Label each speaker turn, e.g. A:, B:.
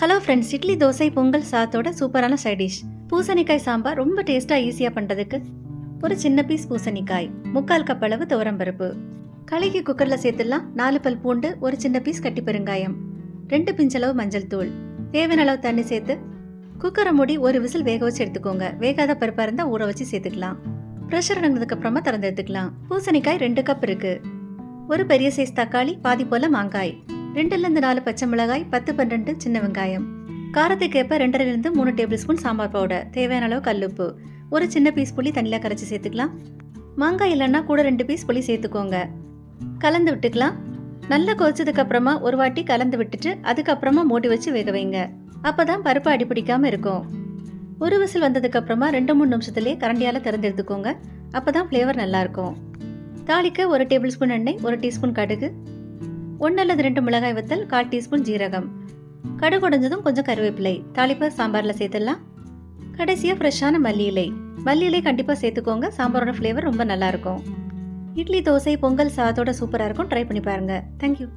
A: Hello friends idli dosa pongal சாத்தோட சூப்பரான side dish பூசணிக்காய் சாம்பார் ரொம்ப டேஸ்ட்டாக ஈஸியாக பண்ணுறதுக்கு ஒரு சின்ன பீஸ் பூசணிக்காய் முக்கால் கப் அளவு துவரம்பருப்பு கலக்கி குக்கரில் சேர்த்துடலாம் நாலு பல் பூண்டு ஒரு சின்ன பீஸ் கட்டி பெருங்காயம் ரெண்டு பிஞ்சளவு மஞ்சள் தூள். தேவையான அளவு தண்ணி சேர்த்து குக்கரை மூடி ஒரு விசில் வேக வச்சு எடுத்துக்கோங்க. வேகாத பருப்பாக இருந்தால் ஊற வச்சு சேர்த்துக்கலாம். ப்ரெஷர் அடங்கினதுக்கு அப்புறமா திறந்து எடுத்துக்கலாம். பூசணிக்காய் ரெண்டு கப் இருக்குது ஒரு பெரிய சைஸ் தக்காளி பாதி போல் மாங்காய். ரெண்டுலேருந்து நாலு பச்சை மிளகாய் பத்து பன்னெண்டு சின்ன வெங்காயம். காரத்துக்கு ஏற்ப ரெண்டரைலேருந்து மூணு டேபிள் ஸ்பூன் சாம்பார் பவுடர். தேவையான அளவு கல்லுப்பு. ஒரு சின்ன பீஸ் புளி தண்ணியில் கரைச்சி சேர்த்துக்கலாம். மாங்காய் இல்லைன்னா கூட ரெண்டு பீஸ் புளி சேர்த்துக்கோங்க. கலந்து விட்டுக்கலாம். நல்லா கொதிச்சதுக்கு அப்புறமா ஒரு வாட்டி கலந்து விட்டுட்டு அதுக்கப்புறமா மூடி வச்சு வேக வைங்க. அப்பதான் பருப்பு அடி பிடிக்காம இருக்கும். ஒரு விசில் வந்ததுக்கு அப்புறமா ரெண்டு மூணு நிமிஷத்துலேயே கரண்டியால் திறந்து எடுத்துக்கோங்க. அப்பதான் ஃப்ளேவர் நல்லாயிருக்கும் தாளிக்க ஒரு டேபிள் ஸ்பூன் எண்ணெய் ஒரு டீஸ்பூன் கடுகு ஒன்று அல்லது ரெண்டு மிளகாய் வத்தல் கால் டீஸ்பூன் ஜீரகம். கடுகு உடைஞ்சதும் கொஞ்சம் கருவேப்பிலை. தாளிப்பை சாம்பாரில் சேர்த்துடலாம். கடைசியாக ஃப்ரெஷ்ஷான மல்லி இலை. மல்லி இலை கண்டிப்பாக சேர்த்துக்கோங்க. சாம்பாரோட ஃப்ளேவர் ரொம்ப நல்லாயிருக்கும் இட்லி தோசை பொங்கல் சாதத்தோட சூப்பராக இருக்கும். ட்ரை பண்ணி பாருங்கள் தேங்க்யூ